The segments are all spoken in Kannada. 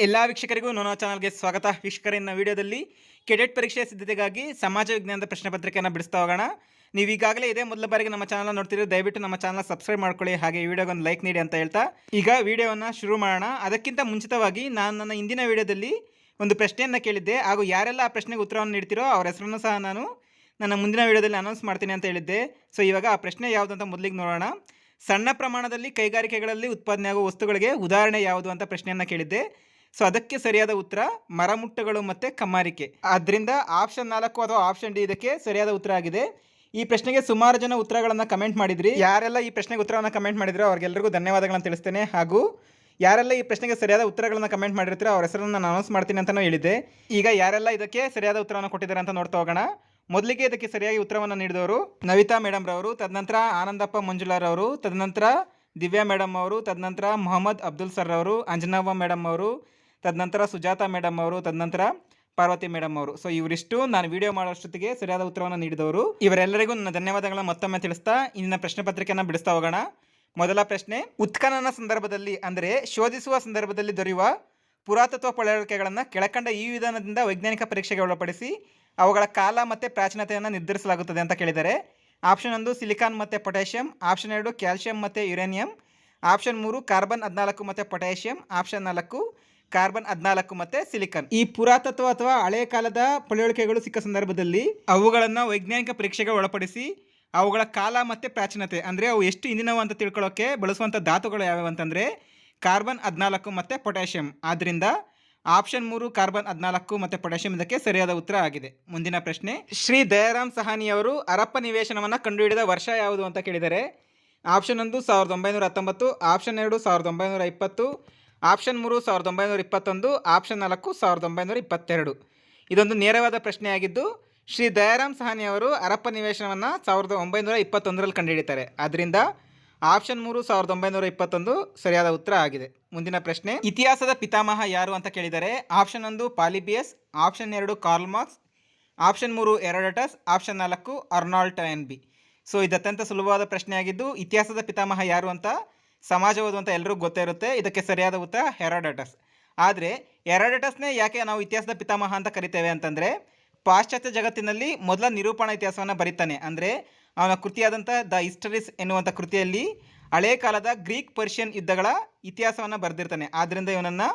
ಎಲ್ಲ ವೀಕ್ಷಕರಿಗೂ ನನ್ನ ಚಾನಲ್ಗೆ ಸ್ವಾಗತ. ವೀಕ್ಷಕರಿನ ವಿಡಿಯೋದಲ್ಲಿ ಕೆಡೆಟ್ ಪರೀಕ್ಷೆ ಸಿದ್ಧತೆಗಾಗಿ ಸಮಾಜ ವಿಜ್ಞಾನದ ಪ್ರಶ್ನೆ ಪತ್ರಿಕೆಯನ್ನು ಬಿಡಿಸ್ತಾ ಹೋಗೋಣ. ನೀವು ಈಗಾಗಲೇ ಇದೇ ಮೊದಲ ಬಾರಿಗೆ ನಮ್ಮ ಚಾನಲ್ ನೋಡ್ತಿದ್ರೆ ದಯವಿಟ್ಟು ನಮ್ಮ ಚಾನಲ್ ಸಬ್ಸ್ಕ್ರೈಬ್ ಮಾಡ್ಕೊಳ್ಳಿ, ಹಾಗೆ ಈ ವಿಡಿಯೋಗೊಂದು ಲೈಕ್ ನೀಡಿ ಅಂತ ಹೇಳ್ತಾ. ಈಗ ವಿಡಿಯೋವನ್ನು ಶುರು ಮಾಡೋಣ. ಅದಕ್ಕಿಂತ ಮುಂಚಿತವಾಗಿ ನಾನು ನನ್ನ ಹಿಂದಿನ ವಿಡಿಯೋದಲ್ಲಿ ಒಂದು ಪ್ರಶ್ನೆಯನ್ನು ಕೇಳಿದ್ದೆ. ಹಾಗೂ ಯಾರೆಲ್ಲ ಆ ಪ್ರಶ್ನೆಗೆ ಉತ್ತರವನ್ನು ನೀಡ್ತಿರೋ ಅವ್ರ ಹೆಸರನ್ನು ಸಹ ನಾನು ನನ್ನ ಮುಂದಿನ ವಿಡಿಯೋದಲ್ಲಿ ಅನೌನ್ಸ್ ಮಾಡ್ತೀನಿ ಅಂತ ಹೇಳಿದ್ದೆ. ಸೊ ಇವಾಗ ಆ ಪ್ರಶ್ನೆ ಯಾವುದಂತ ಮೊದಲಿಗೆ ನೋಡೋಣ. ಸಣ್ಣ ಪ್ರಮಾಣದಲ್ಲಿ ಕೈಗಾರಿಕೆಗಳಲ್ಲಿ ಉತ್ಪಾದನೆ ಆಗುವ ವಸ್ತುಗಳಿಗೆ ಉದಾಹರಣೆ ಯಾವುದು ಅಂತ ಪ್ರಶ್ನೆಯನ್ನು ಕೇಳಿದ್ದೆ. ಸೊ ಅದಕ್ಕೆ ಸರಿಯಾದ ಉತ್ತರ ಮರಮುಟ್ಟಗಳು ಮತ್ತು ಕಮ್ಮಾರಿಕೆ. ಆದ್ದರಿಂದ ಆಪ್ಷನ್ ನಾಲ್ಕು ಅಥವಾ ಆಪ್ಷನ್ ಡಿ ಇದಕ್ಕೆ ಸರಿಯಾದ ಉತ್ತರ ಆಗಿದೆ. ಈ ಪ್ರಶ್ನೆಗೆ ಸುಮಾರು ಜನ ಉತ್ತರಗಳನ್ನು ಕಮೆಂಟ್ ಮಾಡಿದ್ರಿ. ಯಾರೆಲ್ಲ ಈ ಪ್ರಶ್ನೆಗೆ ಉತ್ತರವನ್ನು ಕಮೆಂಟ್ ಮಾಡಿದ್ರೋ ಅವ್ರಿಗೆಲ್ಲರಿಗೂ ಧನ್ಯವಾದಗಳನ್ನು ತಿಳಿಸ್ತೇನೆ. ಹಾಗೂ ಯಾರೆಲ್ಲ ಈ ಪ್ರಶ್ನೆಗೆ ಸರಿಯಾದ ಉತ್ತರಗಳನ್ನು ಕಮೆಂಟ್ ಮಾಡಿರ್ತೀರೋ ಅವ್ರ ಹೆಸರನ್ನು ನಾನು ಅನೌನ್ಸ್ ಮಾಡ್ತೀನಿ ಅಂತಲೂ ಹೇಳಿದ್ದೆ. ಈಗ ಯಾರೆಲ್ಲ ಇದಕ್ಕೆ ಸರಿಯಾದ ಉತ್ತರವನ್ನು ಕೊಟ್ಟಿದ್ದಾರೆ ಅಂತ ನೋಡ್ತಾ ಹೋಗೋಣ. ಮೊದಲಿಗೆ ಇದಕ್ಕೆ ಸರಿಯಾಗಿ ಉತ್ತರವನ್ನು ನೀಡಿದವರು ನವಿತಾ ಮೇಡಮ್ ರವರು, ತದನಂತರ ಆನಂದಪ್ಪ ಮಂಜುಳಾರವರು ತದನಂತರ ದಿವ್ಯಾ ಮೇಡಮ್ ಅವರು, ತದನಂತರ ಮೊಹಮ್ಮದ್ ಅಬ್ದುಲ್ ಸರ್ ಅವರು ಅಂಜನವ್ವ ಮೇಡಮ್ ಅವರು ತದನಂತರ ಸುಜಾತ ಮೇಡಮ್ ಅವರು, ತದನಂತರ ಪಾರ್ವತಿ ಮೇಡಮ್ ಅವರು. ಸೊ ಇವರಿಷ್ಟು ನಾನು ವಿಡಿಯೋ ಮಾಡೋಷ್ಟೊತ್ತಿಗೆ ಸರಿಯಾದ ಉತ್ತರವನ್ನು ನೀಡಿದವರು. ಇವರೆಲ್ಲರಿಗೂ ನನ್ನ ಧನ್ಯವಾದಗಳನ್ನು ಮತ್ತೊಮ್ಮೆ ತಿಳಿಸ್ತಾ ಇಂದಿನ ಪ್ರಶ್ನೆ ಪತ್ರಿಕೆಯನ್ನು ಬಿಡಿಸ್ತಾ ಹೋಗೋಣ. ಮೊದಲ ಪ್ರಶ್ನೆ, ಉತ್ಖನನ ಸಂದರ್ಭದಲ್ಲಿ ಅಂದರೆ ಶೋಧಿಸುವ ಸಂದರ್ಭದಲ್ಲಿ ದೊರೆಯುವ ಪುರಾತತ್ವ ಪಳೆಯುಳಿಕೆಗಳನ್ನು ಕೆಳಕಂಡ ಈ ವಿಧಾನದಿಂದ ವೈಜ್ಞಾನಿಕ ಪರೀಕ್ಷೆಗೆ ಒಳಪಡಿಸಿ ಅವುಗಳ ಕಾಲ ಮತ್ತು ಪ್ರಾಚೀನತೆಯನ್ನು ನಿರ್ಧರಿಸಲಾಗುತ್ತದೆ ಅಂತ ಕೇಳಿದರೆ ಆಪ್ಷನ್ ಒಂದು ಸಿಲಿಕಾನ್ ಮತ್ತು ಪೊಟ್ಯಾಷಿಯಂ ಆಪ್ಷನ್ ಎರಡು ಕ್ಯಾಲ್ಸಿಯಂ ಮತ್ತು ಯುರೇನಿಯಂ ಆಪ್ಷನ್ ಮೂರು ಕಾರ್ಬನ್ ಹದಿನಾಲ್ಕು ಮತ್ತು ಪೊಟ್ಯಾಷಿಯಂ ಆಪ್ಷನ್ ನಾಲ್ಕು ಕಾರ್ಬನ್ ಹದಿನಾಲ್ಕು ಮತ್ತೆ ಸಿಲಿಕಾನ್. ಈ ಪುರಾತತ್ವ ಅಥವಾ ಹಳೆ ಕಾಲದ ಪಳೆಯುಳಿಕೆಗಳು ಸಿಕ್ಕ ಸಂದರ್ಭದಲ್ಲಿ ಅವುಗಳನ್ನು ವೈಜ್ಞಾನಿಕ ಪರೀಕ್ಷೆಗೆ ಒಳಪಡಿಸಿ ಅವುಗಳ ಕಾಲ ಮತ್ತು ಪ್ರಾಚೀನತೆ, ಅಂದರೆ ಅವು ಎಷ್ಟು ಹಿಂದಿನವು ಅಂತ ತಿಳ್ಕೊಳ್ಳೋಕ್ಕೆ ಬಳಸುವಂಥ ಧಾತುಗಳು ಯಾವ್ಯಾವು ಅಂತಂದರೆ ಕಾರ್ಬನ್ ಹದಿನಾಲ್ಕು ಮತ್ತು ಪೊಟ್ಯಾಷಿಯಂ. ಆದ್ದರಿಂದ ಆಪ್ಷನ್ ಮೂರು ಕಾರ್ಬನ್ ಹದಿನಾಲ್ಕು ಮತ್ತು ಪೊಟ್ಯಾಷಿಯಂ ಇದಕ್ಕೆ ಸರಿಯಾದ ಉತ್ತರ ಆಗಿದೆ. ಮುಂದಿನ ಪ್ರಶ್ನೆ, ಶ್ರೀ ದಯಾರಾಮ್ ಸಹಾನಿಯವರು ಅರಪ್ಪ ನಿವೇಶನವನ್ನು ಕಂಡುಹಿಡಿದ ವರ್ಷ ಯಾವುದು ಅಂತ ಕೇಳಿದರೆ, ಆಪ್ಷನ್ ಒಂದು ಸಾವಿರದ ಒಂಬೈನೂರ ಹತ್ತೊಂಬತ್ತು, ಆಪ್ಷನ್ ಎರಡು ಸಾವಿರದ ಒಂಬೈನೂರ ಇಪ್ಪತ್ತು ಆಪ್ಷನ್ ಮೂರು ಸಾವಿರದ ಒಂಬೈನೂರ ಇಪ್ಪತ್ತೊಂದು, ಆಪ್ಷನ್ ನಾಲ್ಕು ಸಾವಿರದ ಒಂಬೈನೂರ ಇಪ್ಪತ್ತೆರಡು. ಇದೊಂದು ನೇರವಾದ ಪ್ರಶ್ನೆಯಾಗಿದ್ದು, ಶ್ರೀ ದಯಾರಾಮ್ ಸಹಾನಿ ಅವರು ಹರಪ್ಪ ನಿವೇಶನವನ್ನು ಸಾವಿರದ ಒಂಬೈನೂರ ಇಪ್ಪತ್ತೊಂದರಲ್ಲಿ ಕಂಡುಹಿಡಿತಾರೆ. ಆದ್ದರಿಂದ ಆಪ್ಷನ್ ಮೂರು ಸಾವಿರದ ಒಂಬೈನೂರ ಇಪ್ಪತ್ತೊಂದು ಸರಿಯಾದ ಉತ್ತರ ಆಗಿದೆ. ಮುಂದಿನ ಪ್ರಶ್ನೆ, ಇತಿಹಾಸದ ಪಿತಾಮಹ ಯಾರು ಅಂತ ಕೇಳಿದರೆ, ಆಪ್ಷನ್ ಒಂದು ಪಾಲಿಬಿಯಸ್ ಆಪ್ಷನ್ ಎರಡು ಕಾರ್ಲ್ ಮಾರ್ಕ್ಸ್, ಆಪ್ಷನ್ ಮೂರು ಎರಡಟಸ್ ಆಪ್ಷನ್ ನಾಲ್ಕು ಅರ್ನಾಲ್ಡ್ ಎನ್ ಬಿ. ಸೊ ಇದು ಅತ್ಯಂತ ಸುಲಭವಾದ ಪ್ರಶ್ನೆಯಾಗಿದ್ದು, ಇತಿಹಾಸದ ಪಿತಾಮಹ ಯಾರು ಅಂತ ಸಮಾಜ ಓದುವಂತ ಎಲ್ಲರಿಗೂ ಗೊತ್ತೇ ಇರುತ್ತೆ. ಇದಕ್ಕೆ ಸರಿಯಾದ ಉತ್ತರ ಹೆರಾಡಟಸ್. ಆದರೆ ಹೆರಾಡಟಸ್ನೇ ಯಾಕೆ ನಾವು ಇತಿಹಾಸದ ಪಿತಾಮಹ ಅಂತ ಕರಿತೇವೆ ಅಂತಂದರೆ, ಪಾಶ್ಚಾತ್ಯ ಜಗತ್ತಿನಲ್ಲಿ ಮೊದಲ ನಿರೂಪಣಾ ಇತಿಹಾಸವನ್ನು ಬರೀತಾನೆ. ಅಂದರೆ ಅವನ ಕೃತಿಯಾದಂಥ ದ ಹಿಸ್ಟರೀಸ್ ಎನ್ನುವಂಥ ಕೃತಿಯಲ್ಲಿ ಹಳೆ ಕಾಲದ ಗ್ರೀಕ್ ಪರ್ಷಿಯನ್ ಯುದ್ಧಗಳ ಇತಿಹಾಸವನ್ನು ಬರೆದಿರ್ತಾನೆ. ಆದ್ದರಿಂದ ಇವನನ್ನು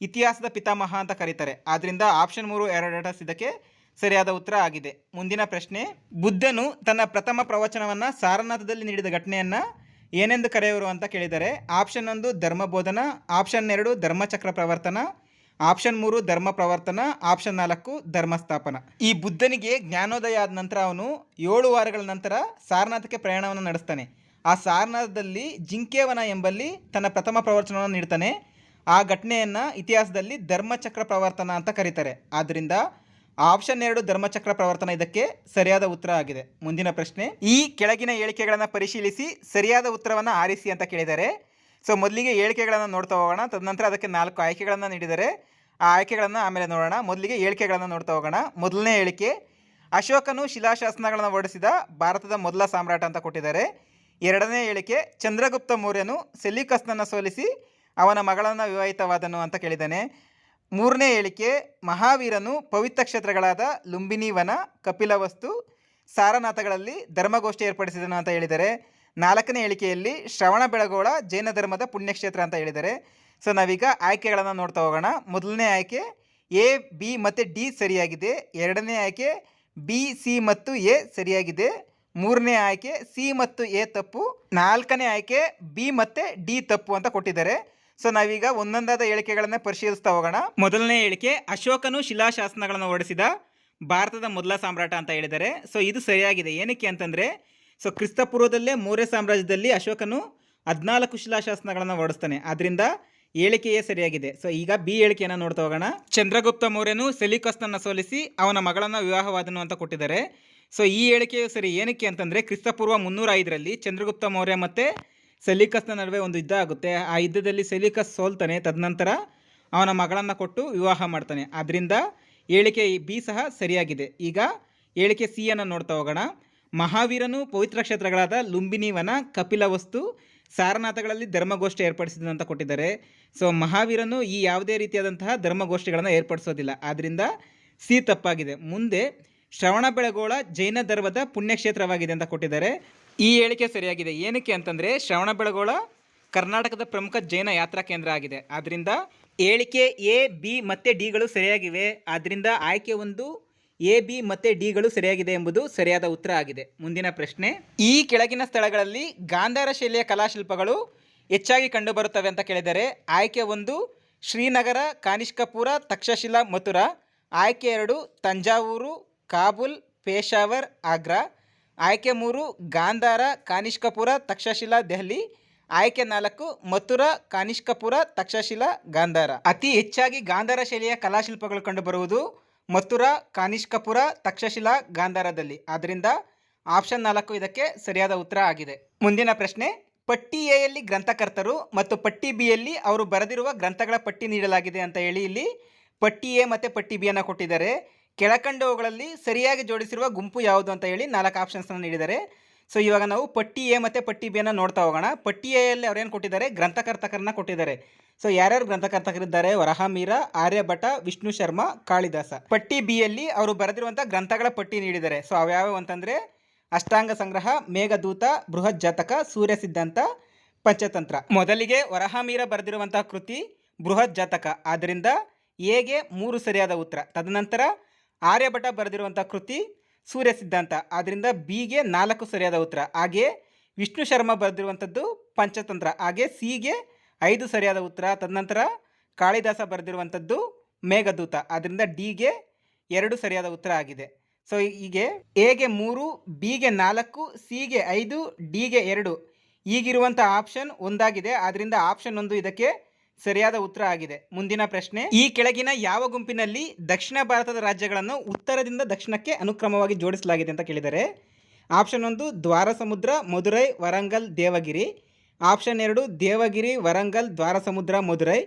ಇತಿಹಾಸದ ಪಿತಾಮಹ ಅಂತ ಕರೀತಾರೆ. ಆದ್ದರಿಂದ ಆಪ್ಷನ್ ಮೂರು ಎರಡಟಸ್ ಇದಕ್ಕೆ ಸರಿಯಾದ ಉತ್ತರ ಆಗಿದೆ. ಮುಂದಿನ ಪ್ರಶ್ನೆ, ಬುದ್ಧನು ತನ್ನ ಪ್ರಥಮ ಪ್ರವಚನವನ್ನು ಸಾರನಾಥದಲ್ಲಿ ನೀಡಿದ ಘಟನೆಯನ್ನು ಏನೆಂದು ಕರೆಯುವರು ಅಂತ ಕೇಳಿದರೆ, ಆಪ್ಷನ್ ಒಂದು ಧರ್ಮಬೋಧನ, ಆಪ್ಷನ್ ಎರಡು ಧರ್ಮಚಕ್ರ ಪ್ರವರ್ತನ, ಆಪ್ಷನ್ ಮೂರು ಧರ್ಮ ಪ್ರವರ್ತನ, ಆಪ್ಷನ್ ನಾಲ್ಕು ಧರ್ಮಸ್ಥಾಪನ. ಈ ಬುದ್ಧನಿಗೆ ಜ್ಞಾನೋದಯ ಆದ ನಂತರ ಅವನು ಏಳು ವಾರಗಳ ನಂತರ ಸಾರನಾಥಕ್ಕೆ ಪ್ರಯಾಣವನ್ನು ನಡೆಸ್ತಾನೆ. ಆ ಸಾರನಾಥದಲ್ಲಿ ಜಿಂಕೆವನ ಎಂಬಲ್ಲಿ ತನ್ನ ಪ್ರಥಮ ಪ್ರವಚನವನ್ನು ನೀಡ್ತಾನೆ. ಆ ಘಟನೆಯನ್ನು ಇತಿಹಾಸದಲ್ಲಿ ಧರ್ಮಚಕ್ರ ಪ್ರವರ್ತನ ಅಂತ ಕರೀತಾರೆ. ಆದ್ದರಿಂದ ಆಪ್ಷನ್ ಎರಡು ಧರ್ಮಚಕ್ರ ಪ್ರವರ್ತನ ಇದಕ್ಕೆ ಸರಿಯಾದ ಉತ್ತರ ಆಗಿದೆ. ಮುಂದಿನ ಪ್ರಶ್ನೆ, ಈ ಕೆಳಗಿನ ಹೇಳಿಕೆಗಳನ್ನು ಪರಿಶೀಲಿಸಿ ಸರಿಯಾದ ಉತ್ತರವನ್ನು ಆರಿಸಿ ಅಂತ ಕೇಳಿದ್ದಾರೆ. ಸೊ, ಮೊದಲಿಗೆ ಹೇಳಿಕೆಗಳನ್ನು ನೋಡ್ತಾ ಹೋಗೋಣ, ತದನಂತರ ಅದಕ್ಕೆ ನಾಲ್ಕು ಆಯ್ಕೆಗಳನ್ನು ನೀಡಿದ್ದಾರೆ ಆ ಆಯ್ಕೆಗಳನ್ನು ಆಮೇಲೆ ನೋಡೋಣ. ಮೊದಲಿಗೆ ಹೇಳಿಕೆಗಳನ್ನು ನೋಡ್ತಾ ಹೋಗೋಣ. ಮೊದಲನೇ ಹೇಳಿಕೆ, ಅಶೋಕನು ಶಿಲಾಶಾಸನಗಳನ್ನು ಹೊರಡಿಸಿದ ಭಾರತದ ಮೊದಲ ಸಾಮ್ರಾಟ ಅಂತ ಕೊಟ್ಟಿದ್ದಾರೆ. ಎರಡನೇ ಹೇಳಿಕೆ, ಚಂದ್ರಗುಪ್ತ ಮೌರ್ಯನು ಸೆಲಿಕಸ್ನನ್ನು ಸೋಲಿಸಿ ಅವನ ಮಗಳನ್ನು ವಿವಾಹಿತವಾದನು ಅಂತ ಕೇಳಿದ್ದಾನೆ. ಮೂರನೇ ಹೇಳಿಕೆ, ಮಹಾವೀರನು ಪವಿತ್ರ ಕ್ಷೇತ್ರಗಳಾದ ಲುಂಬಿನಿ, ವನ, ಕಪಿಲವಸ್ತು, ಸಾರನಾಥಗಳಲ್ಲಿ ಧರ್ಮಗೋಷ್ಠಿ ಏರ್ಪಡಿಸಿದನು ಅಂತ ಹೇಳಿದರೆ. ನಾಲ್ಕನೇ ಹೇಳಿಕೆಯಲ್ಲಿ ಶ್ರವಣ ಬೆಳಗೋಳ ಜೈನ ಧರ್ಮದ ಪುಣ್ಯಕ್ಷೇತ್ರ ಅಂತ ಹೇಳಿದರೆ. ಸೊ, ನಾವೀಗ ಆಯ್ಕೆಗಳನ್ನು ನೋಡ್ತಾ ಹೋಗೋಣ. ಮೊದಲನೇ ಆಯ್ಕೆ, ಎ, ಬಿ ಮತ್ತು ಡಿ ಸರಿಯಾಗಿದೆ. ಎರಡನೇ ಆಯ್ಕೆ, ಬಿ, ಸಿ ಮತ್ತು ಎ ಸರಿಯಾಗಿದೆ. ಮೂರನೇ ಆಯ್ಕೆ, ಸಿ ಮತ್ತು ಎ ತಪ್ಪು. ನಾಲ್ಕನೇ ಆಯ್ಕೆ, ಬಿ ಮತ್ತು ಡಿ ತಪ್ಪು ಅಂತ ಕೊಟ್ಟಿದ್ದಾರೆ. ಸೊ ನಾವೀಗ ಒಂದೊಂದಾದ ಹೇಳಿಕೆಗಳನ್ನ ಪರಿಶೀಲಿಸ್ತಾ ಹೋಗೋಣ. ಮೊದಲನೇ ಹೇಳಿಕೆ ಅಶೋಕನು ಶಿಲಾಶಾಸನಗಳನ್ನು ಹೊರಡಿಸಿದ ಭಾರತದ ಮೊದಲ ಸಾಮ್ರಾಟ ಅಂತ ಹೇಳಿದ್ದಾರೆ ಸೊ ಇದು ಸರಿಯಾಗಿದೆ. ಏನಕ್ಕೆ ಅಂತಂದರೆ ಸೊ ಕ್ರಿಸ್ತಪೂರ್ವದಲ್ಲೇ ಮೌರ್ಯ ಸಾಮ್ರಾಜ್ಯದಲ್ಲಿ ಅಶೋಕನು ಹದಿನಾಲ್ಕು ಶಿಲಾಶಾಸನಗಳನ್ನು ಹೊರಡಿಸ್ತಾನೆ ಅದರಿಂದ ಹೇಳಿಕೆಯೇ ಸರಿಯಾಗಿದೆ. ಸೊ ಈಗ ಬಿ ಹೇಳಿಕೆಯನ್ನು ನೋಡ್ತಾ ಹೋಗೋಣ. ಚಂದ್ರಗುಪ್ತ ಮೌರ್ಯನು ಸೆಲಿಕಸ್ನನ್ನು ಸೋಲಿಸಿ ಅವನ ಮಗಳನ್ನು ವಿವಾಹವಾದನು ಅಂತ ಕೊಟ್ಟಿದ್ದಾರೆ. ಸೊ ಈ ಹೇಳಿಕೆಯು ಸರಿ. ಏನಕ್ಕೆ ಅಂತಂದರೆ, ಕ್ರಿಸ್ತಪೂರ್ವ ಮುನ್ನೂರ ಐದರಲ್ಲಿ ಚಂದ್ರಗುಪ್ತ ಮೌರ್ಯ ಮತ್ತು ಸೆಲಿಕಸ್ನ ನಡುವೆ ಒಂದು ಯುದ್ಧ ಆಗುತ್ತೆ. ಆ ಯುದ್ಧದಲ್ಲಿ ಸೆಲಿಕಸ್ ಸೋಲ್ತಾನೆ. ತದನಂತರ ಅವನ ಮಗಳನ್ನು ಕೊಟ್ಟು ವಿವಾಹ ಮಾಡ್ತಾನೆ. ಆದ್ದರಿಂದ ಹೇಳಿಕೆ ಬಿ ಸಹ ಸರಿಯಾಗಿದೆ. ಈಗ ಹೇಳಿಕೆ ಸಿ ಅನ್ನು ನೋಡ್ತಾ ಹೋಗೋಣ. ಮಹಾವೀರನು ಪವಿತ್ರ ಕ್ಷೇತ್ರಗಳಾದ ಲುಂಬಿನಿ, ವನ, ಕಪಿಲವಸ್ತು, ಸಾರನಾಥಗಳಲ್ಲಿ ಧರ್ಮಗೋಷ್ಠಿ ಏರ್ಪಡಿಸಿದ ಅಂತ ಕೊಟ್ಟಿದ್ದಾರೆ. ಸೊ, ಮಹಾವೀರನು ಈ ಯಾವುದೇ ರೀತಿಯಾದಂತಹ ಧರ್ಮಗೋಷ್ಠಿಗಳನ್ನು ಏರ್ಪಡಿಸೋದಿಲ್ಲ. ಆದ್ದರಿಂದ ಸಿ ತಪ್ಪಾಗಿದೆ. ಮುಂದೆ ಶ್ರವಣ ಬೆಳಗೋಳ ಜೈನ ಧರ್ಮದ ಪುಣ್ಯಕ್ಷೇತ್ರವಾಗಿದೆ ಅಂತ ಕೊಟ್ಟಿದ್ದಾರೆ. ಈ ಹೇಳಿಕೆ ಸರಿಯಾಗಿದೆ. ಏನಕ್ಕೆ ಅಂತಂದರೆ ಶ್ರವಣ ಬೆಳಗೋಳ ಕರ್ನಾಟಕದ ಪ್ರಮುಖ ಜೈನ ಯಾತ್ರಾ ಕೇಂದ್ರ ಆಗಿದೆ. ಆದ್ದರಿಂದ ಹೇಳಿಕೆ ಎ, ಬಿ ಮತ್ತು ಡಿಗಳು ಸರಿಯಾಗಿವೆ. ಆದ್ದರಿಂದ ಆಯ್ಕೆ ಒಂದು ಎ, ಬಿ ಮತ್ತು ಡಿಗಳು ಸರಿಯಾಗಿದೆ ಎಂಬುದು ಸರಿಯಾದ ಉತ್ತರ ಆಗಿದೆ. ಮುಂದಿನ ಪ್ರಶ್ನೆ, ಈ ಕೆಳಗಿನ ಸ್ಥಳಗಳಲ್ಲಿ ಗಾಂಧಾರ ಶೈಲಿಯ ಕಲಾಶಿಲ್ಪಗಳು ಹೆಚ್ಚಾಗಿ ಕಂಡುಬರುತ್ತವೆ ಅಂತ ಕೇಳಿದರೆ ಆಯ್ಕೆ ಒಂದು ಶ್ರೀನಗರ, ಕಾನಿಷ್ಕಪುರ, ತಕ್ಷಶಿಲಾ, ಮಥುರಾ. ಆಯ್ಕೆ ಎರಡು ತಂಜಾವೂರು ಕಾಬೂಲ್, ಪೇಶಾವರ್, ಆಗ್ರಾ, ಆಯ್ಕೆ ಮೂರು, ಗಾಂಧಾರ, ಕಾನಿಷ್ಕಪುರ, ತಕ್ಷಶಿಲಾ, ದೆಹಲಿ, ಆಯ್ಕೆ ನಾಲ್ಕು, ಮಥುರಾ, ಕಾನಿಷ್ಕಪುರ, ತಕ್ಷಶಿಲಾ, ಗಾಂಧಾರ. ಅತಿ ಹೆಚ್ಚಾಗಿ ಗಾಂಧಾರ ಶೈಲಿಯ ಕಲಾಶಿಲ್ಪಗಳು ಕಂಡುಬರುವುದು ಮಥುರಾ, ಕಾನಿಷ್ಕಪುರ, ತಕ್ಷಶಿಲಾ, ಗಾಂಧಾರದಲ್ಲಿ. ಆದ್ದರಿಂದ ಆಪ್ಷನ್ ನಾಲ್ಕು ಇದಕ್ಕೆ ಸರಿಯಾದ ಉತ್ತರ ಆಗಿದೆ. ಮುಂದಿನ ಪ್ರಶ್ನೆ, ಪಟ್ಟಿ ಎಯಲ್ಲಿ ಗ್ರಂಥಕರ್ತರು ಮತ್ತು ಪಟ್ಟಿ ಬಿಯಲ್ಲಿ ಅವರು ಬರೆದಿರುವ ಗ್ರಂಥಗಳ ಪಟ್ಟಿ ನೀಡಲಾಗಿದೆ ಅಂತ ಹೇಳಿ ಇಲ್ಲಿ ಪಟ್ಟಿ ಎ ಮತ್ತು ಪಟ್ಟಿ ಬಿಯನ್ನು ಕೊಟ್ಟಿದ್ದಾರೆ. ಕೆಳಕಂಡವುಗಳಲ್ಲಿ ಸರಿಯಾಗಿ ಜೋಡಿಸಿರುವ ಗುಂಪು ಯಾವುದು ಅಂತ ಹೇಳಿ ನಾಲ್ಕು ಆಪ್ಷನ್ಸ್ನ ನೀಡಿದ್ದಾರೆ. ಸೊ ಇವಾಗ ನಾವು ಪಟ್ಟಿ ಎ ಮತ್ತು ಪಟ್ಟಿ ಬಿಯನ್ನು ನೋಡ್ತಾ ಹೋಗೋಣ. ಪಟ್ಟಿ ಎಯಲ್ಲಿ ಅವ್ರೇನು ಕೊಟ್ಟಿದ್ದಾರೆ? ಗ್ರಂಥಕರ್ತಕರನ್ನ ಕೊಟ್ಟಿದ್ದಾರೆ. ಸೊ ಯಾರ್ಯಾರು ಗ್ರಂಥಕರ್ತಕರಿದ್ದಾರೆ? ವರಹಮೀರ, ಆರ್ಯಭಟ, ವಿಷ್ಣು ಶರ್ಮಾ, ಕಾಳಿದಾಸ. ಪಟ್ಟಿ ಬಿಯಲ್ಲಿ ಅವರು ಬರೆದಿರುವಂಥ ಗ್ರಂಥಗಳ ಪಟ್ಟಿ ನೀಡಿದ್ದಾರೆ. ಸೊ ಅವ್ಯಾವ್ಯಾವು ಅಂತಂದರೆ ಅಷ್ಟಾಂಗ ಸಂಗ್ರಹ, ಮೇಘದೂತ, ಬೃಹತ್ ಜಾತಕ, ಸೂರ್ಯ ಸಿದ್ಧಾಂತ, ಪಂಚತಂತ್ರ. ಮೊದಲಿಗೆ ವರಹಮೀರ ಬರೆದಿರುವಂತಹ ಕೃತಿ ಬೃಹತ್ ಜಾತಕ. ಆದ್ದರಿಂದ ಎಗೆ ಮೂರು ಸರಿಯಾದ ಉತ್ತರ. ತದನಂತರ ಆರ್ಯಭಟ ಬರೆದಿರುವಂಥ ಕೃತಿ ಸೂರ್ಯ ಸಿದ್ಧಾಂತ. ಆದ್ದರಿಂದ ಬಿಗೆ ನಾಲ್ಕು ಸರಿಯಾದ ಉತ್ತರ. ಹಾಗೆ ವಿಷ್ಣು ಶರ್ಮ ಬರೆದಿರುವಂಥದ್ದು ಪಂಚತಂತ್ರ. ಹಾಗೆ ಸಿಗೆ ಐದು ಸರಿಯಾದ ಉತ್ತರ. ತದನಂತರ ಕಾಳಿದಾಸ ಬರೆದಿರುವಂಥದ್ದು ಮೇಘದೂತ. ಆದ್ದರಿಂದ ಡಿಗೆ ಎರಡು ಸರಿಯಾದ ಉತ್ತರ ಆಗಿದೆ. ಸೊ ಹೀಗೆ ಎಗೆ ಮೂರು ಬಿಗೆ ನಾಲ್ಕು ಸಿಗೆ ಐದು ಡಿಗೆ ಎರಡು. ಈಗಿರುವಂಥ ಆಪ್ಷನ್ ಒಂದಾಗಿದೆ. ಆದ್ದರಿಂದ ಆಪ್ಷನ್ ಒಂದು ಇದಕ್ಕೆ ಸರಿಯಾದ ಉತ್ತರ ಆಗಿದೆ. ಮುಂದಿನ ಪ್ರಶ್ನೆ, ಈ ಕೆಳಗಿನ ಯಾವ ಗುಂಪಿನಲ್ಲಿ ದಕ್ಷಿಣ ಭಾರತದ ರಾಜ್ಯಗಳನ್ನು ಉತ್ತರದಿಂದ ದಕ್ಷಿಣಕ್ಕೆ ಅನುಕ್ರಮವಾಗಿ ಜೋಡಿಸಲಾಗಿದೆ ಅಂತ ಕೇಳಿದರೆ, ಆಪ್ಷನ್ ಒಂದು ದ್ವಾರಸಮುದ್ರ, ಮಧುರೈ, ವರಂಗಲ್, ದೇವಗಿರಿ. ಆಪ್ಷನ್ ಎರಡು ದೇವಗಿರಿ, ವರಂಗಲ್, ದ್ವಾರಸಮುದ್ರ, ಮಧುರೈ.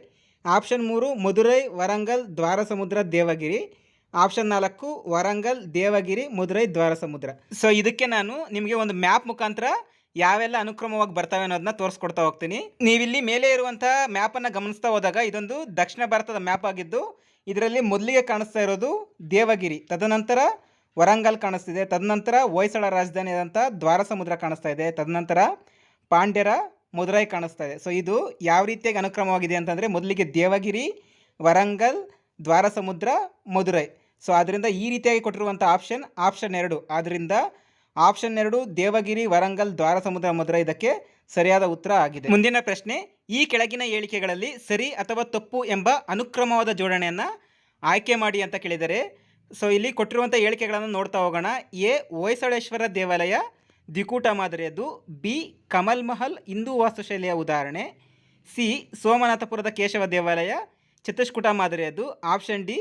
ಆಪ್ಷನ್ ಮೂರು ಮಧುರೈ, ವರಂಗಲ್, ದ್ವಾರಸಮುದ್ರ, ದೇವಗಿರಿ. ಆಪ್ಷನ್ ನಾಲ್ಕು ವರಂಗಲ್, ದೇವಗಿರಿ, ಮಧುರೈ, ದ್ವಾರಸಮುದ್ರ. ಸೊ ಇದಕ್ಕೆ ನಾನು ನಿಮಗೆ ಒಂದು ಮ್ಯಾಪ್ ಮುಖಾಂತರ ಯಾವೆಲ್ಲ ಅನುಕ್ರಮವಾಗಿ ಬರ್ತವೆ ಅನ್ನೋದನ್ನ ತೋರಿಸ್ಕೊಡ್ತಾ ಹೋಗ್ತೀನಿ. ನೀವಿಲ್ಲಿ ಮೇಲೆ ಇರುವಂಥ ಮ್ಯಾಪನ್ನು ಗಮನಿಸ್ತಾ ಹೋದಾಗ ಇದೊಂದು ದಕ್ಷಿಣ ಭಾರತದ ಮ್ಯಾಪ್ ಆಗಿದ್ದು, ಇದರಲ್ಲಿ ಮೊದಲಿಗೆ ಕಾಣಿಸ್ತಾ ಇರೋದು ದೇವಗಿರಿ, ತದನಂತರ ವರಂಗಲ್ ಕಾಣಿಸ್ತಿದೆ, ತದನಂತರ ಹೊಯ್ಸಳ ರಾಜಧಾನಿ ಆದಂಥ ದ್ವಾರ ಸಮುದ್ರ ಕಾಣಿಸ್ತಾ ಇದೆ, ತದನಂತರ ಪಾಂಡ್ಯರ ಮುದುರೈ ಕಾಣಿಸ್ತಾ ಇದೆ. ಸೊ ಇದು ಯಾವ ರೀತಿಯಾಗಿ ಅನುಕ್ರಮವಾಗಿದೆ ಅಂತಂದರೆ ಮೊದಲಿಗೆ ದೇವಗಿರಿ, ವರಂಗಲ್ ದ್ವಾರ ಸಮುದ್ರ ಮಧುರೈ ಸೊ ಆದ್ದರಿಂದ ಈ ರೀತಿಯಾಗಿ ಕೊಟ್ಟಿರುವಂಥ ಆಪ್ಷನ್ ಆಪ್ಷನ್ ಎರಡು. ಆದ್ದರಿಂದ ಆಪ್ಷನ್ ಎರಡು ದೇವಗಿರಿ ವರಂಗಲ್ ದ್ವಾರ ಸಮುದ್ರ ಮಧುರೈ ಇದಕ್ಕೆ ಸರಿಯಾದ ಉತ್ತರ ಆಗಿದೆ. ಮುಂದಿನ ಪ್ರಶ್ನೆ, ಈ ಕೆಳಗಿನ ಹೇಳಿಕೆಗಳಲ್ಲಿ ಸರಿ ಅಥವಾ ತಪ್ಪು ಎಂಬ ಅನುಕ್ರಮವಾದ ಜೋಡಣೆಯನ್ನು ಆಯ್ಕೆ ಮಾಡಿ ಅಂತ ಕೇಳಿದರೆ, ಸೊ ಇಲ್ಲಿ ಕೊಟ್ಟಿರುವಂಥ ಹೇಳಿಕೆಗಳನ್ನು ನೋಡ್ತಾ ಹೋಗೋಣ. ಎ, ಹೊಯ್ಸಳೇಶ್ವರ ದೇವಾಲಯ, ದ್ವಿಕೂಟ ಮಾದರಿಯದ್ದು. ಬಿ, ಕಮಲ್ ಮಹಲ್ ಹಿಂದೂ ವಾಸ್ತುಶೈಲಿಯ ಉದಾಹರಣೆ. ಸಿ, ಸೋಮನಾಥಪುರದ ಕೇಶವ ದೇವಾಲಯ ಚತುಷ್ಕುಟ ಮಾದರಿಯದ್ದು. ಆಪ್ಷನ್ ಡಿ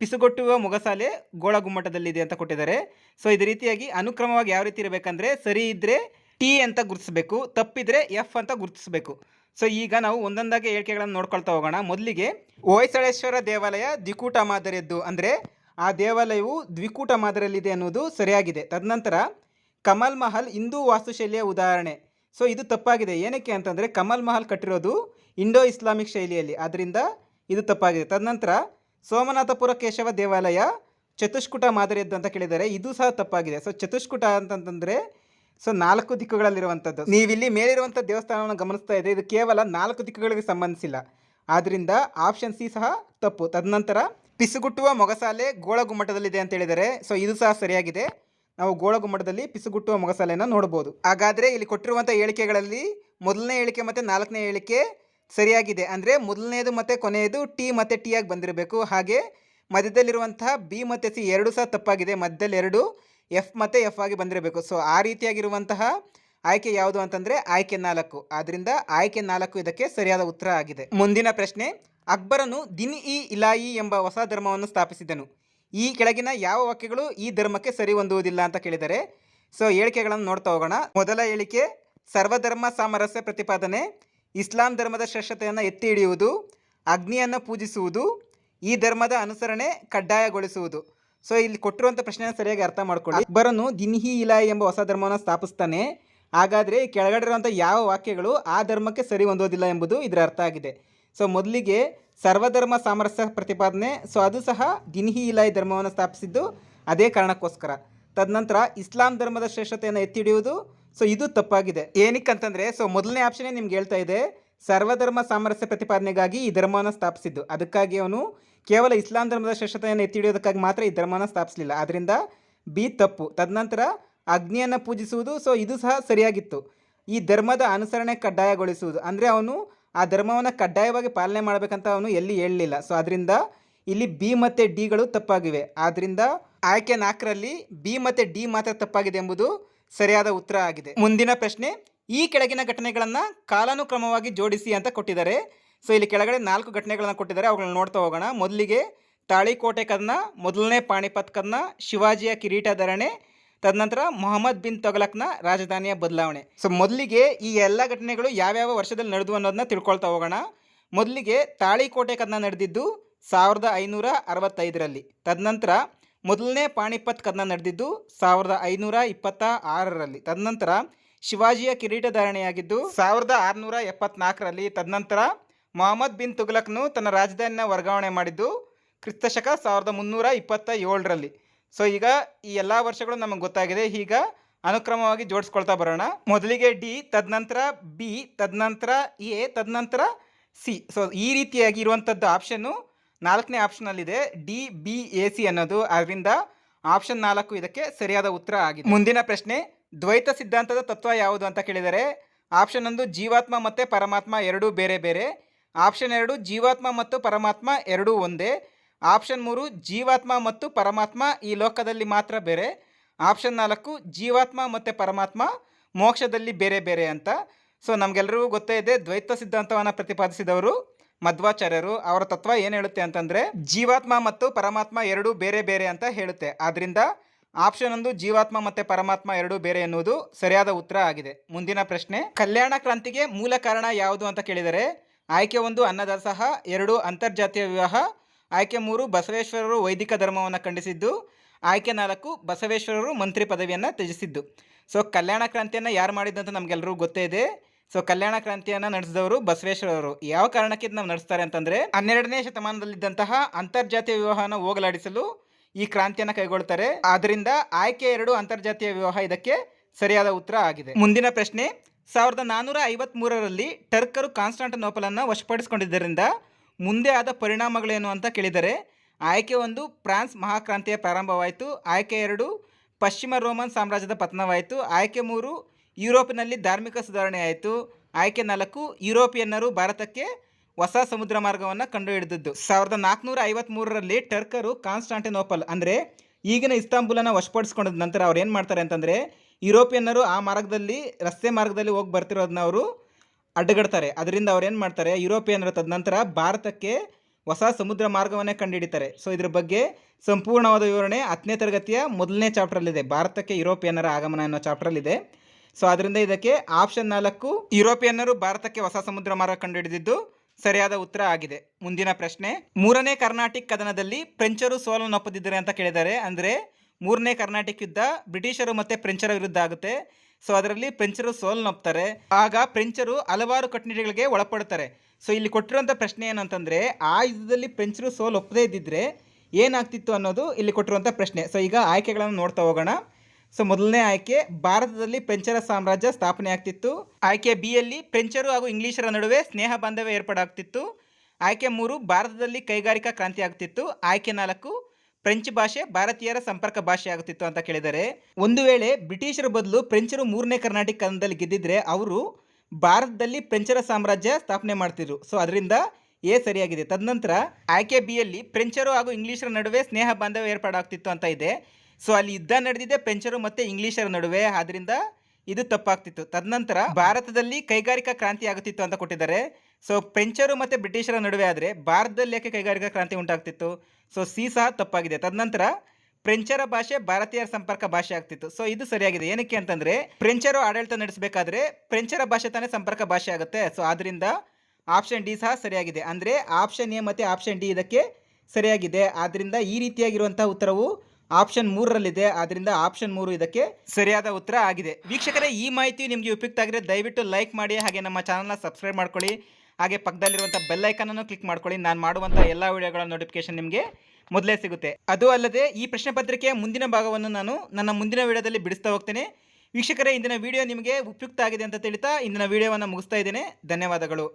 ಪಿಸುಗೊಟ್ಟುವ ಮೊಗಸಾಲೆ ಗೋಳಗುಮ್ಮಟದಲ್ಲಿದೆ ಅಂತ ಕೊಟ್ಟಿದ್ದಾರೆ. ಸೊ ಇದೇ ರೀತಿಯಾಗಿ ಅನುಕ್ರಮವಾಗಿ ಯಾವ ರೀತಿ ಇರಬೇಕಂದ್ರೆ ಸರಿ ಇದ್ದರೆ ಟಿ ಅಂತ ಗುರುತಿಸಬೇಕು, ತಪ್ಪಿದ್ರೆ ಎಫ್ ಅಂತ ಗುರುತಿಸಬೇಕು. ಸೊ ಈಗ ನಾವು ಒಂದೊಂದಾಗಿ ಹೇಳಿಕೆಗಳನ್ನು ನೋಡ್ಕೊಳ್ತಾ ಹೋಗೋಣ. ಮೊದಲಿಗೆ ಹೊಯ್ಸಳೇಶ್ವರ ದೇವಾಲಯ ದ್ವಿಕೂಟ ಮಾದರಿಯದ್ದು. ಅಂದರೆ ಆ ದೇವಾಲಯವು ದ್ವಿಕೂಟ ಮಾದರಿಯಲ್ಲಿದೆ ಅನ್ನೋದು ಸರಿಯಾಗಿದೆ. ತದನಂತರ ಕಮಲ್ ಮಹಲ್ ಹಿಂದೂ ವಾಸ್ತುಶೈಲಿಯ ಉದಾಹರಣೆ. ಸೊ ಇದು ತಪ್ಪಾಗಿದೆ. ಏನಕ್ಕೆ ಅಂತಂದರೆ ಕಮಲ್ ಮಹಲ್ ಕಟ್ಟಿರೋದು ಇಂಡೋ ಇಸ್ಲಾಮಿಕ್ ಶೈಲಿಯಲ್ಲಿ. ಆದ್ದರಿಂದ ಇದು ತಪ್ಪಾಗಿದೆ. ತದನಂತರ ಸೋಮನಾಥಪುರ ಕೇಶವ ದೇವಾಲಯ ಚತುಷ್ಕುಟ ಮಾದರಿಯದ್ದು ಅಂತ ಕೇಳಿದರೆ ಇದು ಸಹ ತಪ್ಪಾಗಿದೆ. ಸೊ ಚತುಷ್ಕುಟ ಅಂತಂತಂದರೆ ಸೊ ನಾಲ್ಕು ದಿಕ್ಕುಗಳಲ್ಲಿರುವಂಥದ್ದು ನೀವಿಲ್ಲಿ ಮೇಲಿರುವಂಥ ದೇವಸ್ಥಾನವನ್ನು ಗಮನಿಸ್ತಾ ಇದೆ ಇದು ಕೇವಲ ನಾಲ್ಕು ದಿಕ್ಕುಗಳಿಗೆ ಸಂಬಂಧಿಸಿಲ್ಲ. ಆದ್ದರಿಂದ ಆಪ್ಷನ್ ಸಿ ಸಹ ತಪ್ಪು. ತದನಂತರ ಪಿಸುಗುಟ್ಟುವ ಮೊಗಸಾಲೆ ಗೋಳಗುಮ್ಮಟದಲ್ಲಿದೆ ಅಂತ ಹೇಳಿದರೆ ಸೊ ಇದು ಸಹ ಸರಿಯಾಗಿದೆ. ನಾವು ಗೋಳಗುಮ್ಮಟದಲ್ಲಿ ಪಿಸುಗುಟ್ಟುವ ಮೊಗಸಾಲೆಯನ್ನು ನೋಡ್ಬೋದು ಹಾಗಾದರೆ ಇಲ್ಲಿ ಕೊಟ್ಟಿರುವಂಥ ಹೇಳಿಕೆಗಳಲ್ಲಿ ಮೊದಲನೇ ಹೇಳಿಕೆ ಮತ್ತು ನಾಲ್ಕನೇ ಹೇಳಿಕೆ ಸರಿಯಾಗಿದೆ. ಅಂದರೆ ಮೊದಲನೇದು ಮತ್ತು ಕೊನೆಯದು ಟಿ ಮತ್ತು ಟಿ ಆಗಿ ಬಂದಿರಬೇಕು. ಹಾಗೆ ಮಧ್ಯದಲ್ಲಿರುವಂತಹ ಬಿ ಮತ್ತು ಸಿ ಎರಡು ಸಹ ತಪ್ಪಾಗಿದೆ. ಮಧ್ಯದಲ್ಲಿ ಎರಡು, ಎಫ್ ಮತ್ತು ಎಫ್ ಆಗಿ ಬಂದಿರಬೇಕು. ಸೊ ಆ ರೀತಿಯಾಗಿರುವಂತಹ ಆಯ್ಕೆ ಯಾವುದು ಅಂತಂದರೆ ಆಯ್ಕೆ ನಾಲ್ಕು. ಆದ್ದರಿಂದ ಆಯ್ಕೆ ನಾಲ್ಕು ಇದಕ್ಕೆ ಸರಿಯಾದ ಉತ್ತರ ಆಗಿದೆ. ಮುಂದಿನ ಪ್ರಶ್ನೆ, ಅಕ್ಬರನು ದಿನ್ ಇ ಇಲಾಯಿ ಎಂಬ ಹೊಸ ಧರ್ಮವನ್ನು ಸ್ಥಾಪಿಸಿದನು. ಈ ಕೆಳಗಿನ ಯಾವ ವಾಕ್ಯಗಳು ಈ ಧರ್ಮಕ್ಕೆ ಸರಿ ಹೊಂದುವುದಿಲ್ಲ ಅಂತ ಕೇಳಿದರೆ ಸೊ ಹೇಳಿಕೆಗಳನ್ನು ನೋಡ್ತಾ ಹೋಗೋಣ. ಮೊದಲ ಹೇಳಿಕೆ ಸರ್ವಧರ್ಮ ಸಾಮರಸ್ಯ ಪ್ರತಿಪಾದನೆ. ಇಸ್ಲಾಂ ಧರ್ಮದ ಶ್ರೇಷ್ಠತೆಯನ್ನು ಎತ್ತಿ ಹಿಡಿಯುವುದು, ಅಗ್ನಿಯನ್ನು ಪೂಜಿಸುವುದು, ಈ ಧರ್ಮದ ಅನುಸರಣೆ ಕಡ್ಡಾಯಗೊಳಿಸುವುದು. ಸೊ ಇಲ್ಲಿ ಕೊಟ್ಟಿರುವಂಥ ಪ್ರಶ್ನೆನ ಸರಿಯಾಗಿ ಅರ್ಥ ಮಾಡ್ಕೊಳ್ಳಿ. ಅಕ್ಬರನು ದಿನ್ಹಿ ಇಲಾಯ್ ಎಂಬ ಹೊಸ ಧರ್ಮವನ್ನು ಸ್ಥಾಪಿಸ್ತಾನೆ. ಹಾಗಾದರೆ ಕೆಳಗಡೆ ಇರುವಂಥ ಯಾವ ವಾಕ್ಯಗಳು ಆ ಧರ್ಮಕ್ಕೆ ಸರಿ ಹೊಂದೋದಿಲ್ಲ ಎಂಬುದು ಇದರ ಅರ್ಥ ಆಗಿದೆ. ಸೊ ಮೊದಲಿಗೆ ಸರ್ವಧರ್ಮ ಸಾಮರಸ್ಯ ಪ್ರತಿಪಾದನೆ. ಸೊ ಅದು ಸಹ ದಿನ್ಹಿ ಇಲಾಯ್ ಧರ್ಮವನ್ನು ಸ್ಥಾಪಿಸಿದ್ದು ಅದೇ ಕಾರಣಕ್ಕೋಸ್ಕರ. ತದನಂತರ ಇಸ್ಲಾಂ ಧರ್ಮದ ಶ್ರೇಷ್ಠತೆಯನ್ನು ಎತ್ತಿ ಹಿಡಿಯುವುದು ಸೊ ಇದು ತಪ್ಪಾಗಿದೆ. ಏನಕ್ಕಂತಂದರೆ ಸೊ ಮೊದಲನೇ ಆಪ್ಷನೇ ನಿಮ್ಗೆ ಹೇಳ್ತಾ ಇದೆ? ಸರ್ವಧರ್ಮ ಸಾಮರಸ್ಯ ಪ್ರತಿಪಾದನೆಗಾಗಿ ಈ ಧರ್ಮವನ್ನು ಸ್ಥಾಪಿಸಿದ್ದು. ಅದಕ್ಕಾಗಿ ಅವನು ಕೇವಲ ಇಸ್ಲಾಂ ಧರ್ಮದ ಶ್ರೇಷ್ಠತೆಯನ್ನು ಎತ್ತಿ ಹಿಡಿಯೋದಕ್ಕಾಗಿ ಮಾತ್ರ ಈ ಧರ್ಮವನ್ನು ಸ್ಥಾಪಿಸಲಿಲ್ಲ. ಆದ್ದರಿಂದ ಬಿ ತಪ್ಪು. ತದನಂತರ ಅಗ್ನಿಯನ್ನು ಪೂಜಿಸುವುದು ಸೊ ಇದು ಸಹ ಸರಿಯಾಗಿತ್ತು. ಈ ಧರ್ಮದ ಅನುಸರಣೆ ಕಡ್ಡಾಯಗೊಳಿಸುವುದು. ಅಂದರೆ ಅವನು ಆ ಧರ್ಮವನ್ನು ಕಡ್ಡಾಯವಾಗಿ ಪಾಲನೆ ಮಾಡಬೇಕಂತ ಅವನು ಎಲ್ಲಿ ಹೇಳಲಿಲ್ಲ. ಸೊ ಅದರಿಂದ ಇಲ್ಲಿ ಬಿ ಮತ್ತು ಡಿಗಳು ತಪ್ಪಾಗಿವೆ. ಆದ್ದರಿಂದ ಆಯ್ಕೆ ನಾಲ್ಕರಲ್ಲಿ ಬಿ ಮತ್ತು ಡಿ ಮಾತ್ರ ತಪ್ಪಾಗಿದೆ ಎಂಬುದು ಸರಿಯಾದ ಉತ್ತರ ಆಗಿದೆ. ಮುಂದಿನ ಪ್ರಶ್ನೆ, ಈ ಕೆಳಗಿನ ಘಟನೆಗಳನ್ನು ಕಾಲಾನುಕ್ರಮವಾಗಿ ಜೋಡಿಸಿ ಅಂತ ಕೊಟ್ಟಿದ್ದಾರೆ. ಸೊ ಇಲ್ಲಿ ಕೆಳಗಡೆ ನಾಲ್ಕು ಘಟನೆಗಳನ್ನು ಕೊಟ್ಟಿದ್ದಾರೆ. ಅವುಗಳನ್ನ ನೋಡ್ತಾ ಹೋಗೋಣ. ಮೊದಲಿಗೆ ತಾಳಿಕೋಟೆ ಕದನ ಮೊದಲನೇ ಪಾಣಿಪತ್ ಕದನ ಶಿವಾಜಿಯ ಕಿರೀಟಧರಣೆ ತದನಂತರ ಮೊಹಮ್ಮದ್ ಬಿನ್ ತೊಗಲಕ್ನ ರಾಜಧಾನಿಯ ಬದಲಾವಣೆ. ಸೊ ಮೊದಲಿಗೆ ಈ ಎಲ್ಲ ಘಟನೆಗಳು ಯಾವ್ಯಾವ ವರ್ಷದಲ್ಲಿ ನಡೆದು ಅನ್ನೋದನ್ನ ತಿಳ್ಕೊಳ್ತಾ ಹೋಗೋಣ. ಮೊದಲಿಗೆ ತಾಳಿಕೋಟೆ ಕದನ ನಡೆದಿದ್ದು ಸಾವಿರದ ಐನೂರ ಅರವತ್ತೈದರಲ್ಲಿ. ತದನಂತರ ಮೊದಲನೇ ಪಾಣಿಪತ್ ಕದನ ನಡೆದಿದ್ದು ಸಾವಿರದ ಐನೂರ ಇಪ್ಪತ್ತ ಆರರಲ್ಲಿ. ತದನಂತರ ಶಿವಾಜಿಯ ಕಿರೀಟಧಾರಣೆಯಾಗಿದ್ದು ಸಾವಿರದ ಆರುನೂರ ಎಪ್ಪತ್ನಾಲ್ಕರಲ್ಲಿ ತದನಂತರ ಮೊಹಮ್ಮದ್ ಬಿನ್ ತುಘಲಕ್ನು ತನ್ನ ರಾಜಧಾನಿನ ವರ್ಗಾವಣೆ ಮಾಡಿದ್ದು ಕ್ರಿಸ್ತಶಕ ಸಾವಿರದ ಮುನ್ನೂರ ಇಪ್ಪತ್ತ ಏಳರಲ್ಲಿ. ಸೊ, ಈಗ ಈ ಎಲ್ಲ ವರ್ಷಗಳು ನಮಗೆ ಗೊತ್ತಾಗಿದೆ. ಈಗ ಅನುಕ್ರಮವಾಗಿ ಜೋಡಿಸ್ಕೊಳ್ತಾ ಬರೋಣ. ಮೊದಲಿಗೆ ಡಿ, ತದನಂತರ ಬಿ, ತದನಂತರ ಎ, ತದನಂತರ ಸಿ. ಸೊ, ಈ ರೀತಿಯಾಗಿ ಇರುವಂಥದ್ದು ಆಪ್ಷನ್ನು ನಾಲ್ಕನೇ ಆಪ್ಷನಲ್ಲಿದೆ ಡಿ, ಬಿ, ಎ, ಸಿ ಅನ್ನೋದು. ಅದರಿಂದ ಆಪ್ಷನ್ ನಾಲ್ಕು ಇದಕ್ಕೆ ಸರಿಯಾದ ಉತ್ತರ ಆಗಿದೆ. ಮುಂದಿನ ಪ್ರಶ್ನೆ, ದ್ವೈತ ಸಿದ್ಧಾಂತದ ತತ್ವ ಯಾವುದು ಅಂತ ಕೇಳಿದರೆ, ಆಪ್ಷನ್ ಒಂದು ಜೀವಾತ್ಮ ಮತ್ತು ಪರಮಾತ್ಮ ಎರಡೂ ಬೇರೆ ಬೇರೆ. ಆಪ್ಷನ್ ಎರಡು ಜೀವಾತ್ಮ ಮತ್ತು ಪರಮಾತ್ಮ ಎರಡೂ ಒಂದೇ. ಆಪ್ಷನ್ ಮೂರು ಜೀವಾತ್ಮ ಮತ್ತು ಪರಮಾತ್ಮ ಈ ಲೋಕದಲ್ಲಿ ಮಾತ್ರ ಬೇರೆ. ಆಪ್ಷನ್ ನಾಲ್ಕು ಜೀವಾತ್ಮ ಮತ್ತು ಪರಮಾತ್ಮ ಮೋಕ್ಷದಲ್ಲಿ ಬೇರೆ ಬೇರೆ ಅಂತ. ಸೊ ನಮಗೆಲ್ಲರಿಗೂ ಗೊತ್ತೇ ಇದೆ, ದ್ವೈತ ಸಿದ್ಧಾಂತವನ್ನು ಪ್ರತಿಪಾದಿಸಿದವರು ಮಧ್ವಾಚಾರ್ಯರು ಅವರ ತತ್ವ ಏನು ಹೇಳುತ್ತೆ ಅಂತಂದರೆ ಜೀವಾತ್ಮ ಮತ್ತು ಪರಮಾತ್ಮ ಎರಡೂ ಬೇರೆ ಬೇರೆ ಅಂತ ಹೇಳುತ್ತೆ. ಆದ್ದರಿಂದ ಆಪ್ಷನ್ ಒಂದು ಜೀವಾತ್ಮ ಮತ್ತು ಪರಮಾತ್ಮ ಎರಡೂ ಬೇರೆ ಎನ್ನುವುದು ಸರಿಯಾದ ಉತ್ತರ ಆಗಿದೆ. ಮುಂದಿನ ಪ್ರಶ್ನೆ, ಕಲ್ಯಾಣ ಕ್ರಾಂತಿಗೆ ಮೂಲ ಕಾರಣ ಯಾವುದು ಅಂತ ಕೇಳಿದರೆ, ಆಯ್ಕೆ ಒಂದು ಅನ್ನದಾಸಹ, ಎರಡು ಅಂತರ್ಜಾತೀಯ ವಿವಾಹ, ಆಯ್ಕೆ ಮೂರು ಬಸವೇಶ್ವರರು ವೈದಿಕ ಧರ್ಮವನ್ನು ಖಂಡಿಸಿದ್ದು, ಆಯ್ಕೆ ನಾಲ್ಕು ಬಸವೇಶ್ವರರು ಮಂತ್ರಿ ಪದವಿಯನ್ನು ತ್ಯಜಿಸಿದ್ದು. ಸೊ ಕಲ್ಯಾಣ ಕ್ರಾಂತಿಯನ್ನು ಯಾರು ಮಾಡಿದ್ದಂತ ನಮಗೆಲ್ಲರಿಗೂ ಗೊತ್ತೇ ಇದೆ. ಸೊ ಕಲ್ಯಾಣ ಕ್ರಾಂತಿಯನ್ನು ನಡೆಸಿದವರು ಬಸವೇಶ್ವರರು ಯಾವ ಕಾರಣಕ್ಕೆ ನಾವು ನಡೆಸ್ತಾರೆ ಅಂತಂದರೆ ಹನ್ನೆರಡನೇ ಶತಮಾನದಲ್ಲಿದ್ದಂತಹ ಅಂತರ್ಜಾತೀಯ ವಿವಾಹನ ಹೋಗಲಾಡಿಸಲು ಈ ಕ್ರಾಂತಿಯನ್ನು ಕೈಗೊಳ್ತಾರೆ. ಆದ್ದರಿಂದ ಆಯ್ಕೆ ಎರಡು ಅಂತರ್ಜಾತೀಯ ವಿವಾಹ ಇದಕ್ಕೆ ಸರಿಯಾದ ಉತ್ತರ ಆಗಿದೆ. ಮುಂದಿನ ಪ್ರಶ್ನೆ, ಸಾವಿರದ ನಾನ್ನೂರ ಐವತ್ತ್ಮೂರರಲ್ಲಿ ಟರ್ಕರು ಕಾನ್ಸ್ಟಾಂಟನೋಪಲನ್ನು ವಶಪಡಿಸಿಕೊಂಡಿದ್ದರಿಂದ ಮುಂದೆ ಆದ ಪರಿಣಾಮಗಳೇನು ಅಂತ ಕೇಳಿದರೆ, ಆಯ್ಕೆ ಒಂದು ಫ್ರಾನ್ಸ್ ಮಹಾಕ್ರಾಂತಿಯ ಪ್ರಾರಂಭವಾಯಿತು. ಆಯ್ಕೆ ಎರಡು ಪಶ್ಚಿಮ ರೋಮನ್ ಸಾಮ್ರಾಜ್ಯದ ಪತನವಾಯಿತು. ಆಯ್ಕೆ ಮೂರು ಯುರೋಪಿನಲ್ಲಿ ಧಾರ್ಮಿಕ ಸುಧಾರಣೆ ಆಯಿತು. ಆಯ್ಕೆ ನಾಲ್ಕು, ಯುರೋಪಿಯನ್ನರು ಭಾರತಕ್ಕೆ ಹೊಸ ಸಮುದ್ರ ಮಾರ್ಗವನ್ನು ಕಂಡುಹಿಡಿದದ್ದು. ಸಾವಿರದ ನಾಲ್ಕುನೂರ ಐವತ್ತ್ಮೂರರಲ್ಲಿ ಟರ್ಕರು ಕಾನ್ಸ್ಟಾಂಟಿನೋಪಲ್ ಅಂದರೆ ಈಗಿನ ಇಸ್ತಾಂಬುಲನ್ನು ವಶಪಡಿಸ್ಕೊಂಡ ನಂತರ ಅವ್ರು ಏನು ಮಾಡ್ತಾರೆ ಅಂತಂದರೆ ಯುರೋಪಿಯನ್ನರು ಆ ಮಾರ್ಗದಲ್ಲಿ, ರಸ್ತೆ ಮಾರ್ಗದಲ್ಲಿ ಹೋಗಿ ಬರ್ತಿರೋದನ್ನ ಅವರು ಅಡ್ಡಗಡ್ತಾರೆ. ಅದರಿಂದ ಅವ್ರು ಏನು ಮಾಡ್ತಾರೆ, ಯುರೋಪಿಯನ್ನರು ತದನಂತರ ಭಾರತಕ್ಕೆ ಹೊಸ ಸಮುದ್ರ ಮಾರ್ಗವನ್ನೇ ಕಂಡುಹಿಡಿತಾರೆ. ಸೊ ಇದ್ರ ಬಗ್ಗೆ ಸಂಪೂರ್ಣವಾದ ವಿವರಣೆ ಹತ್ತನೇ ತರಗತಿಯ ಮೊದಲನೇ ಚಾಪ್ಟ್ರಲ್ಲಿದೆ ಭಾರತಕ್ಕೆ ಯುರೋಪಿಯನ್ನರ ಆಗಮನ ಅನ್ನೋ ಚಾಪ್ಟ್ರಲ್ಲಿದೆ ಸೊ ಅದರಿಂದ ಇದಕ್ಕೆ ಆಪ್ಷನ್ ನಾಲ್ಕು, ಯುರೋಪಿಯನ್ನರು ಭಾರತಕ್ಕೆ ಹೊಸ ಸಮುದ್ರ ಮಾರ್ಗ ಕಂಡುಹಿಡಿದಿದ್ದು ಸರಿಯಾದ ಉತ್ತರ ಆಗಿದೆ. ಮುಂದಿನ ಪ್ರಶ್ನೆ, ಮೂರನೇ ಕರ್ನಾಟಿಕ್ ಕದನದಲ್ಲಿ ಫ್ರೆಂಚರು ಸೋಲನ್ನು ಸೋಲನ್ನೊಪ್ಪದಿದ್ದಾರೆ ಅಂತ ಕೇಳಿದ್ದಾರೆ. ಅಂದರೆ ಮೂರನೇ ಕರ್ನಾಟಕ ಯುದ್ಧ ಬ್ರಿಟಿಷರು ಮತ್ತು ಫ್ರೆಂಚರ ವಿರುದ್ಧ ಆಗುತ್ತೆ. ಸೊ ಅದರಲ್ಲಿ ಫ್ರೆಂಚರು ಸೋಲನ್ನೊಪ್ತಾರೆ ಆಗ ಫ್ರೆಂಚರು ಹಲವಾರು ಕಟ್ಟುನಿಟ್ಟಿಗಳಿಗೆ ಒಳಪಡ್ತಾರೆ ಸೊ ಇಲ್ಲಿ ಕೊಟ್ಟಿರುವಂಥ ಪ್ರಶ್ನೆ ಏನಂತಂದರೆ, ಆ ಯುದ್ಧದಲ್ಲಿ ಫ್ರೆಂಚರು ಸೋಲ್ ಒಪ್ಪದೇ ಇದ್ದಿದ್ರೆ ಏನಾಗ್ತಿತ್ತು ಅನ್ನೋದು ಇಲ್ಲಿ ಕೊಟ್ಟಿರುವಂಥ ಪ್ರಶ್ನೆ. ಸೊ ಈಗ ಆಯ್ಕೆಗಳನ್ನು ನೋಡ್ತಾ ಹೋಗೋಣ. ಸೊ ಮೊದಲನೇ ಆಯ್ಕೆ ಭಾರತದಲ್ಲಿ ಫ್ರೆಂಚರ ಸಾಮ್ರಾಜ್ಯ ಸ್ಥಾಪನೆ ಆಗ್ತಿತ್ತು. ಆಯ್ಕೆ ಬಿ ಯಲ್ಲಿ ಫ್ರೆಂಚರು ಹಾಗೂ ಇಂಗ್ಲಿಷರ ನಡುವೆ ಸ್ನೇಹ ಬಾಂಧವ್ಯ ಏರ್ಪಾಡಾಗ್ತಿತ್ತು. ಆಯ್ಕೆ ಮೂರು ಭಾರತದಲ್ಲಿ ಕೈಗಾರಿಕಾ ಕ್ರಾಂತಿ ಆಗ್ತಿತ್ತು. ಆಯ್ಕೆ ನಾಲ್ಕು ಫ್ರೆಂಚ್ ಭಾಷೆ ಭಾರತೀಯರ ಸಂಪರ್ಕ ಭಾಷೆ ಆಗುತ್ತಿತ್ತು ಅಂತ ಕೇಳಿದರೆ. ಒಂದು ವೇಳೆ ಬ್ರಿಟಿಷರ ಬದಲು ಫ್ರೆಂಚರು ಮೂರನೇ ಕರ್ನಾಟಕ ಕಾಲದಲ್ಲಿ ಗೆದ್ದಿದ್ರೆ ಅವರು ಭಾರತದಲ್ಲಿ ಫ್ರೆಂಚರ ಸಾಮ್ರಾಜ್ಯ ಸ್ಥಾಪನೆ ಮಾಡ್ತಿದ್ರು. ಸೊ ಅದರಿಂದ ಎ ಸರಿಯಾಗಿದೆ. ತದನಂತರ ಆಯ್ಕೆ ಬಿಯಲ್ಲಿ ಫ್ರೆಂಚರು ಹಾಗೂ ಇಂಗ್ಲಿಷರ ನಡುವೆ ಸ್ನೇಹ ಬಾಂಧವ್ಯ ಏರ್ಪಾಡಾಗ್ತಿತ್ತು ಅಂತ ಇದೆ. ಸೊ ಅಲ್ಲಿ ಯುದ್ಧ ನಡೆದಿದೆ, ಪೆಂಚರು ಮತ್ತು ಇಂಗ್ಲಿಷರ ನಡುವೆ. ಆದ್ರಿಂದ ಇದು ತಪ್ಪಾಗ್ತಿತ್ತು. ತದನಂತರ ಭಾರತದಲ್ಲಿ ಕೈಗಾರಿಕಾ ಕ್ರಾಂತಿ ಆಗುತ್ತಿತ್ತು ಅಂತ ಕೊಟ್ಟಿದ್ದಾರೆ. ಸೊ ಫ್ರೆಂಚರು ಮತ್ತು ಬ್ರಿಟಿಷರ ನಡುವೆ ಆದರೆ ಭಾರತದಲ್ಲಿ ಯಾಕೆ ಕೈಗಾರಿಕಾ ಕ್ರಾಂತಿ ಉಂಟಾಗ್ತಿತ್ತು? ಸೊ ಸಿ ಸಹ ತಪ್ಪಾಗಿದೆ. ತದನಂತರ ಫ್ರೆಂಚರ ಭಾಷೆ ಭಾರತೀಯರ ಸಂಪರ್ಕ ಭಾಷೆ ಆಗ್ತಿತ್ತು. ಸೊ ಇದು ಸರಿಯಾಗಿದೆ. ಏನಕ್ಕೆ ಅಂತಂದರೆ ಫ್ರೆಂಚರು ಆಡಳಿತ ನಡೆಸಬೇಕಾದ್ರೆ ಫ್ರೆಂಚರ ಭಾಷೆ ತಾನೇ ಸಂಪರ್ಕ ಭಾಷೆ ಆಗುತ್ತೆ. ಸೊ ಆದ್ದರಿಂದ ಆಪ್ಷನ್ ಡಿ ಸಹ ಸರಿಯಾಗಿದೆ. ಅಂದರೆ ಆಪ್ಷನ್ ಎ ಮತ್ತು ಆಪ್ಷನ್ ಡಿ ಇದಕ್ಕೆ ಸರಿಯಾಗಿದೆ. ಆದ್ದರಿಂದ ಈ ರೀತಿಯಾಗಿರುವಂಥ ಉತ್ತರವು ಆಪ್ಷನ್ ಮೂರರಲ್ಲಿದೆ. ಆದ್ದರಿಂದ ಆಪ್ಷನ್ ಮೂರು ಇದಕ್ಕೆ ಸರಿಯಾದ ಉತ್ತರ ಆಗಿದೆ. ವೀಕ್ಷಕರೇ, ಈ ಮಾಹಿತಿ ನಿಮಗೆ ಉಪಯುಕ್ತ ಆಗಿದೆ ದಯವಿಟ್ಟು ಲೈಕ್ ಮಾಡಿ, ಹಾಗೆ ನಮ್ಮ ಚಾನಲ್ನ ಸಬ್ಸ್ಕ್ರೈಬ್ ಮಾಡ್ಕೊಳ್ಳಿ, ಹಾಗೆ ಪಕ್ಕದಲ್ಲಿರುವಂಥ ಬೆಲ್ ಅನ್ನು ಕ್ಲಿಕ್ ಮಾಡ್ಕೊಳ್ಳಿ. ನಾನು ಮಾಡುವಂಥ ಎಲ್ಲ ವಿಡಿಯೋಗಳ ನೋಟಿಫಿಕೇಶನ್ ನಿಮಗೆ ಮೊದಲೇ ಸಿಗುತ್ತೆ. ಅದು ಅಲ್ಲದೆ ಈ ಪ್ರಶ್ನೆ ಪತ್ರಿಕೆಯ ಮುಂದಿನ ಭಾಗವನ್ನು ನಾನು ನನ್ನ ಮುಂದಿನ ವಿಡಿಯೋದಲ್ಲಿ ಬಿಡಿಸ್ತಾ ಹೋಗ್ತೇನೆ. ವೀಕ್ಷಕರೇ, ಇಂದಿನ ವಿಡಿಯೋ ನಿಮಗೆ ಉಪಯುಕ್ತ ಆಗಿದೆ ಅಂತ ತಿಳಿತಾ ಇಂದಿನ ವಿಡಿಯೋವನ್ನು ಮುಗಿಸ್ತಾ ಇದ್ದೇನೆ. ಧನ್ಯವಾದಗಳು.